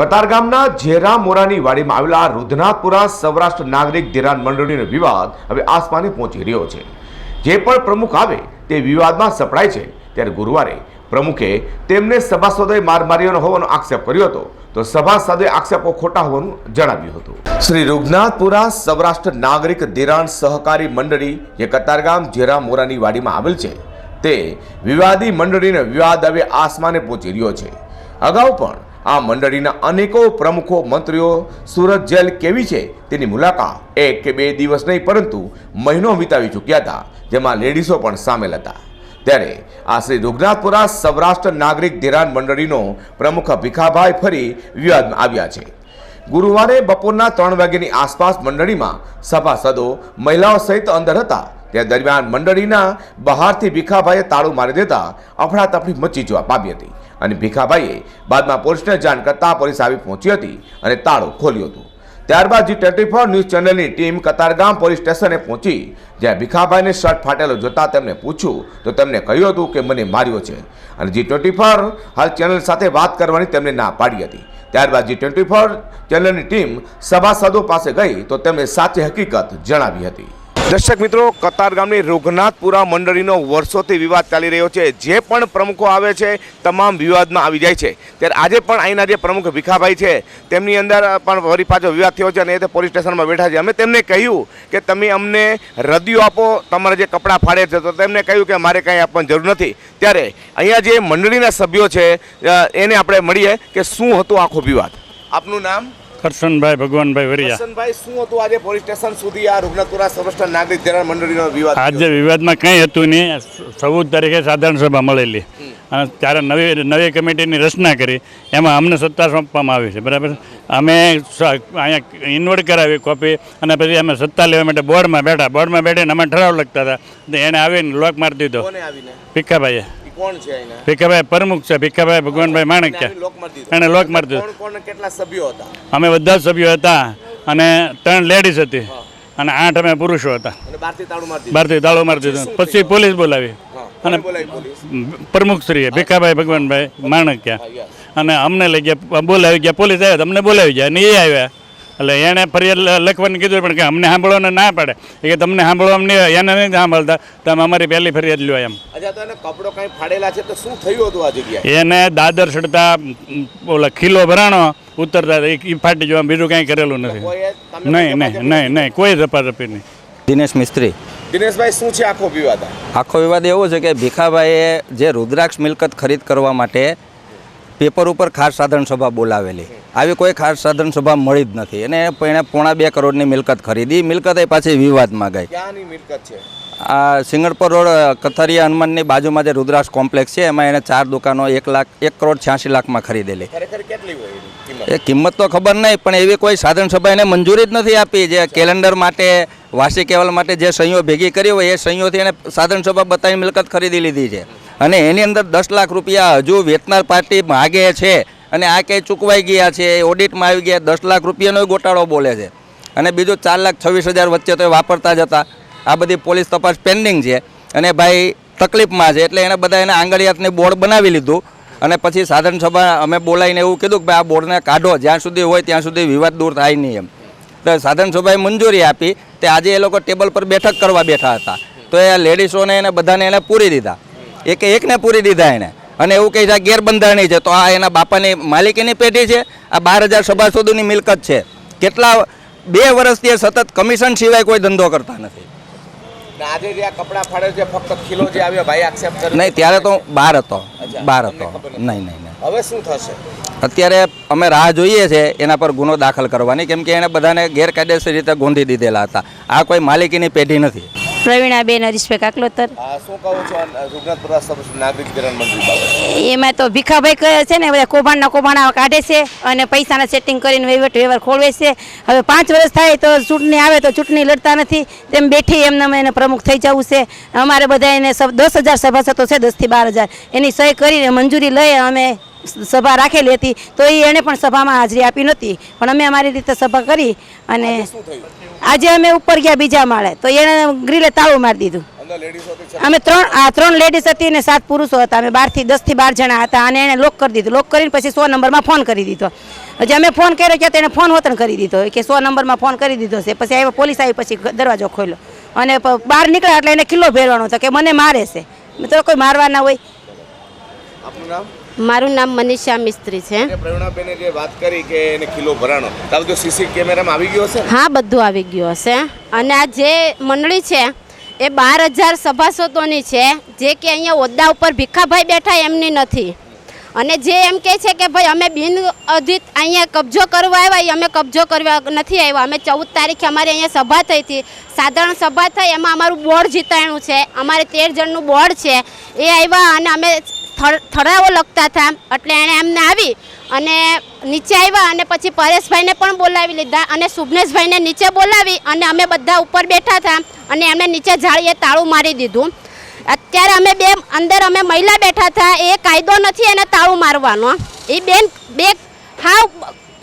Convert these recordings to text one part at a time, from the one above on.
કતારગામના ઝેરા મોરાની વાડીમાં આવેલા રુધનાથપુરા સૌરાષ્ટ્ર નાગરિક ધિરાણ મંડળીનો વિવાદ હવે આસમાને પહોંચી રહ્યો છે. જે પણ પ્રમુખ આવે તે વિવાદમાં સપડાય છે. ત્યારે ગુરુવારે પ્રમુખે તેમને સભાસદોએ માર માર્યો હોવાનો આક્ષેપ કર્યો હતો. તો સભાસદોએ આક્ષેપો ખોટા હોવાનું જણાવ્યું હતું. શ્રી રૂગનાથપુરા સૌરાષ્ટ્ર નાગરિક ધિરાણ સહકારી મંડળી જે કતારગામ ઝેરા મોરાની વાડીમાં આવેલ છે, તે વિવાદી મંડળીનો વિવાદ હવે આસમાને પહોંચી રહ્યો છે. અગાઉ પણ આ મંડળીના અનેકો પ્રમુખો, મંત્રીઓ, સુરત જેલ કેવી છે તેની મુલાકાત. એક કે બે દિવસ નહીં, પરંતુ મહિનો વિતાવી ચૂક્યા હતા, જેમાં લેડીઝો પણ સામેલ હતા. ત્યારે આ શ્રી રૂગનાથપુરા સૌરાષ્ટ્ર નાગરિક ધિરાણ મંડળીનો પ્રમુખ ભીખાભાઈ ફરી વિવાદમાં આવ્યા છે. ગુરુવારે બપોરના ત્રણ વાગ્યાની આસપાસ મંડળીમાં સભાસદો, મહિલાઓ સહિત અંદર હતા. તે દરમિયાન મંડળીના બહારથી ભીખાભાઈએ તાળું મારી દેતા અફડાતફડી મચી જવા પામી હતી. અને ભીખાભાઈએ બાદમાં પોલીસને જાણ કરતા પોલીસ આવી પહોંચી હતી અને તાળું ખોલ્યું હતું. ત્યારબાદ જી ટ્વેન્ટી ફોર ન્યૂઝ ચેનલની ટીમ કતારગામ પોલીસ સ્ટેશને પહોંચી, જ્યાં ભીખાભાઈને શર્ટ ફાટેલો જોતા તેમને પૂછ્યું, તો તેમને કહ્યું હતું કે મને માર્યો છે. અને જી ટ્વેન્ટી ફોર હાલ ચેનલ સાથે વાત કરવાની તેમને ના પાડી હતી. ત્યારબાદ જી ટ્વેન્ટી ફોર ચેનલની ટીમ સભાસદો પાસે ગઈ તો તેમણે સાચી હકીકત જણાવી હતી. દર્શક મિત્રો, કતાર ગામની રઘુનાથપુરા મંડળીનો વર્ષોથી વિવાદ ચાલી રહ્યો છે. જે પણ પ્રમુખો આવે છે, તમામ વિવાદમાં આવી જાય છે. ત્યારે આજે પણ અહીંના જે પ્રમુખ ભીખાભાઈ છે, તેમની અંદર પણ વળી પાછો વિવાદ થયો છે અને એ પોલીસ સ્ટેશનમાં બેઠા છે. અમે તેમને કહ્યું કે તમે અમને રદિયો આપો, તમારા જે કપડાં ફાડે છે, તો તેમને કહ્યું કે મારે કંઈ આપવાની જરૂર નથી. ત્યારે અહીંયા જે મંડળીના સભ્યો છે એને આપણે મળીએ કે શું હતું આખો વિવાદ. આપનું નામ? કરશનભાઈ ભગવાનભાઈ વરિયા. હસનભાઈ શું હતું આજે પોલીસ સ્ટેશન સુધી આ રૂગનાથપુરા સૌરાષ્ટ્ર નાગરિક ધિરાણ મંડળીનો વિવાદ આજે વિવાદમાં કંઈ હતું નહીં. ચૌદ તારીખે સાધારણ સભા મળેલી. અને ત્યારે નવી નવી કમિટીની રચના કરી. એમાં અમને સત્તા સોંપવામાં આવી છે. બરાબર? અમે અહીંયા ઇન્વર્ટ કરાવી કોપી અને પછી અમે સત્તા લેવા માટે બોર્ડમાં બેઠા. બોર્ડમાં બેઠીને અમે ઠરાવ લખતા હતા. એને આવીને લોક મારી દીધો. ભીખાભાઈએ. કોણ છે અહીંના ભીખાભાઈ પ્રમુખ છે ભીખાભાઈ ભગવાનભાઈ માણક્યા. એને લોક મારી દીધો. કોણ કોણ કેટલા સભ્યો હતા? અમે બધા સભ્યો હતા અને ત્રણ લેડીઝ હતી. અને આઠ અમે પુરુષો હતા. બહારથી તાળો મારી દીધો. પછી પોલીસ બોલાવી. અને પ્રમુખ શ્રીએ ભીખાભાઈ ભગવાનભાઈ માણક્યા. ક્યાં અને અમને લઈ ગયા બોલાવી ગયા પોલીસ આવ્યા અમને બોલાવી ગયા અને એ આવ્યા. એટલે એણે ફરિયાદ લખવાની કીધું પણ કે અમને સાંભળવાનું ના પડે. એ કે તમને સાંભળવા નહીં એને નહીં સાંભળતા. તમે અમારી પહેલી ફરિયાદ લ્યો એમ. અચ્છા તો એને કપડો કાંઈ ફાડેલા છે તો શું થયું હતું આ જગ્યાએ? એને દાદર ચડતા ઓલા ખીલો ભરાણો ઉતરતા એ ફાટી જવા બીજું કાંઈ કરેલું નથી. નહીં નહીં નહીં નહીં કોઈ રપારપી નહીં. દિનેશ મિસ્ત્રી. દિનેશભાઈ શું છે આખો વિવાદ આખો વિવાદ એવો છે કે ભીખાભાઈએ જે રુદ્રાક્ષ મિલકત ખરીદ કરવા માટે પેપર ઉપર ખાસ સાધારણ સભા બોલાવેલી. આવી કોઈ ખાસ સાધારણ સભા મળી જ નથી. અને એણે પોણા બે કરોડની મિલકત ખરીદી. મિલકત એ પાછી વિવાદમાં ગઈ મિલકત છે? આ સિંગણપર રોડ કથરિયા હનુમાનની બાજુમાં જે રુદ્રાક્ષ કોમ્પ્લેક્સ છે એમાં એણે ચાર દુકાનો એક લાખ એક કરોડ છ્યાસી લાખમાં ખરીદેલી. એ કિંમત તો ખબર નહીં પણ એવી કોઈ સાધન સભા એને મંજૂરી જ નથી આપી. જે કેલેન્ડર માટે વાર્ષિક અહેવાલ માટે જે સહીઓ ભેગી કરી હોય એ સહીઓથી એને સાધન સભા બતાવી મિલકત ખરીદી લીધી છે. અને એની અંદર દસ લાખ રૂપિયા હજુ વેચનાર પાર્ટી માગે છે અને આ કંઈ ચૂકવાઈ ગયા છે ઓડિટમાં આવી ગયા, દસ લાખ રૂપિયાનો ગોટાળો બોલે છે. અને બીજું ચાર લાખ છવ્વીસ હજાર વચ્ચે તો વાપરતા જ હતા. આ બધી પોલીસ તપાસ પેન્ડિંગ છે. અને ભાઈ તકલીફમાં છે, એટલે એણે બધા એને આંગળિયાતની બોર્ડ બનાવી લીધું. અને પછી સાધન સભા અમે બોલાવીને એવું કીધું કે ભાઈ આ બોર્ડને કાઢો, જ્યાં સુધી હોય ત્યાં સુધી વિવાદ દૂર થાય નહીં એમ. તો સાધન સભાએ મંજૂરી આપી, તે આજે એ લોકો ટેબલ પર બેઠક કરવા બેઠા હતા. તો એ લેડીઝોને એને બધાને એને પૂરી દીધા. એકે એકને પૂરી દીધા એને. અને એવું કહે છે આ ગેરબંધારણી છે. તો આ એના બાપાની માલિકીની પેઢી છે આ બાર હજાર સભાસદોની મિલકત છે. કેટલા બે વર્ષથી સતત કમિશન સિવાય કોઈ ધંધો કરતા નથી. આજે જે આ કપડા ફાડે છે ફક્ત કિલો જે આવ્યો ભાઈ આક્ષેપ કરે નહીં ત્યારે તો બહાર હતો. બહાર હતો. નહીં નહીં નહીં. હવે શું થશે? અત્યારે અમે રાહ જોઈએ છે એના પર ગુનો દાખલ કરવાની કેમ કે એને બધાને ગેરકાયદેસર રીતે ગોંધી દીધેલા હતા. આ કોઈ માલિકીની પેઢી નથી. પ્રવીણાબેન હરીશભાઈ કાકલોતર. શું કહો છો રૂગનાથપુરા નાગરિક ધિરાણ મંડળી એમાં તો ભીખાભાઈ કહે છે ને બધા કૌભાંડના કૌભાંડા કાઢે છે અને પૈસાના સેટિંગ કરીને વહીવટ વ્યવહાર ખોલવે છે. હવે પાંચ વર્ષ થાય તો ચૂંટણી આવે તો ચૂંટણી લડતા નથી. તેમ બેઠી એમને એને પ્રમુખ થઈ જવું છે. અમારે બધા એને દસ હજાર સભાસદો છે દસથી બાર હજાર. એની સહી કરીને મંજૂરી લઈ અમે સભા રાખેલી હતી તો એ એણે પણ સભામાં હાજરી આપી નહોતી. પણ અમે અમારી રીતે સભા કરી અને આજે અમે ઉપર ગયા બીજા માળે તો એણે ગ્રીલે તાળું મારી દીધું. અમે ત્રણ આ ત્રણ લેડીઝ હતી અને સાત પુરુષો હતા. અમે બારથી દસથી બાર જણા હતા અને એને લોક કરી દીધું. લોક કરીને પછી સો નંબરમાં ફોન કરી દીધો. હજી અમે ફોન કર્યો કે તો એને ફોન હોતન કરી દીધો. કે સો નંબરમાં ફોન કરી દીધો છે. પછી આવ્યો પોલીસ આવી પછી દરવાજો ખોલ્યો. અને બહાર નીકળ્યા એટલે એને કિલ્લો ભેરવાનો હતો કે મને મારે છે. તો કોઈ મારવાના હોય. આપનું નામ? મારું નામ મનીષા મિસ્ત્રી છે. પ્રવીણાબેને જે વાત કરી કે એને કિલો ભરાણો તો બધું સીસી કેમેરામાં આવી ગયો હશે હા બધું આવી ગયું હશે. અને આ જે મંડળી છે એ બાર હજાર સભાસદોની છે જે કે અહીંયા હોદ્દા ઉપર ભીખાભાઈ બેઠા એમની નથી. અને જે એમ કહે છે કે ભાઈ અમે બિન અધિત અહીંયા કબજો કરવા આવ્યા અમે કબજો કરવા નથી આવ્યા. અમે ચૌદ તારીખે અમારી અહીંયા સભા થઈ હતી. સાધારણ સભા થઈ એમાં અમારું બોર્ડ જીતાણું છે. અમારે તેર જણનું બોર્ડ છે. એ આવ્યા અને અમે થર- ઠરાવો લખતા હતા. એટલે એણે એમને આવી અને નીચે આવ્યા અને પછી પરેશભાઈને પણ બોલાવી લીધા અને સુભનેશભાઈને નીચે બોલાવી અને અમે બધા ઉપર બેઠા હતા અને એમને નીચે જાળીએ તાળું મારી દીધું. અત્યારે અમે બે, અંદર અમે મહિલા બેઠા હતા. એ કાયદો નથી એને તાળું મારવાનો. એ બેન, બે, હાવ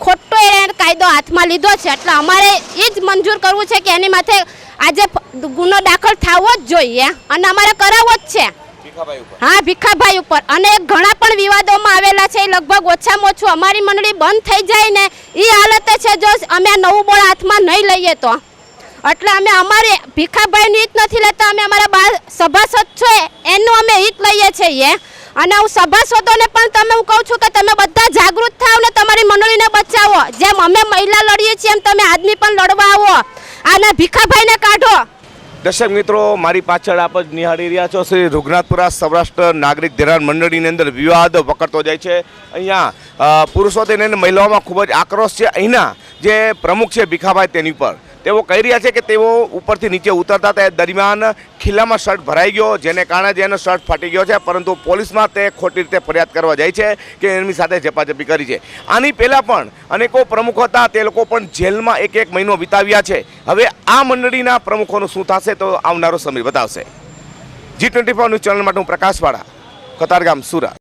ખોટો એને કાયદો હાથમાં લીધો છે. એટલે અમારે એ જ મંજૂર કરવું છે કે એની માથે આજે ગુનો દાખલ થવો જ જોઈએ અને અમારે કરાવવો જ છે. ભીખાભાઈ ઉપર? હા, ભીખાભાઈ ઉપર. અને ઘણા પણ વિવાદોમાં આવેલા છે લગભગ ઓછામાં ઓછું અમારી મંડળી બંધ થઈ જાય ને એ હાલતે છે જો અમે નવું બોળ હાથમાં નહીં લઈએ તો. એટલે અમે અમારે ભીખાભાઈનું હિત નથી લેતા, અમે અમારા બાળ સભાસદ છે એનું અમે હિત લઈએ છીએ અને હું સભાસદોને પણ તમે હું કહું છું કે તમે બધા જાગૃત થાવ ને તમારી મંડળીને બચાવો. જેમ અમે મહિલા લડીએ છીએ એમ તમે આદમી પણ લડવા આવો. અને ભીખાભાઈને કાઢો. દર્શક મિત્રો, મારી પાછળ આપ જ નિહાળી રહ્યા છો. શ્રી રૂગનાથપુરા સૌરાષ્ટ્ર નાગરિક ધિરાણ મંડળીની અંદર વિવાદ વકરતો જાય છે. અહીંયા પુરુષો તેને મહિલાઓમાં ખૂબ જ આક્રોશ છે. અહીંના જે પ્રમુખ છે ભીખાભાઈ તેની પર. તેઓ કહી રહ્યા છે કે તેઓ ઉપરથી નીચે ઉતરતા તે દરમિયાન ખિલ્લામાં શર્ટ ભરાઈ ગયો, જેને કારણે જ એનો શર્ટ ફાટી ગયો છે, પરંતુ પોલીસમાં તે ખોટી રીતે ફરિયાદ કરવા જાય છે કે એમની સાથે ઝપાઝપી કરી છે. આની પહેલાં પણ અનેકો પ્રમુખો હતા, તે લોકો પણ જેલમાં એક એક મહિનો વિતાવ્યા છે. હવે આ મંડળીના પ્રમુખોનું શું થશે તો આવનારો સમય બતાવશે. Zee twenty four news channel માટે હું પ્રકાશવાળા, કતારગામ, સુરત.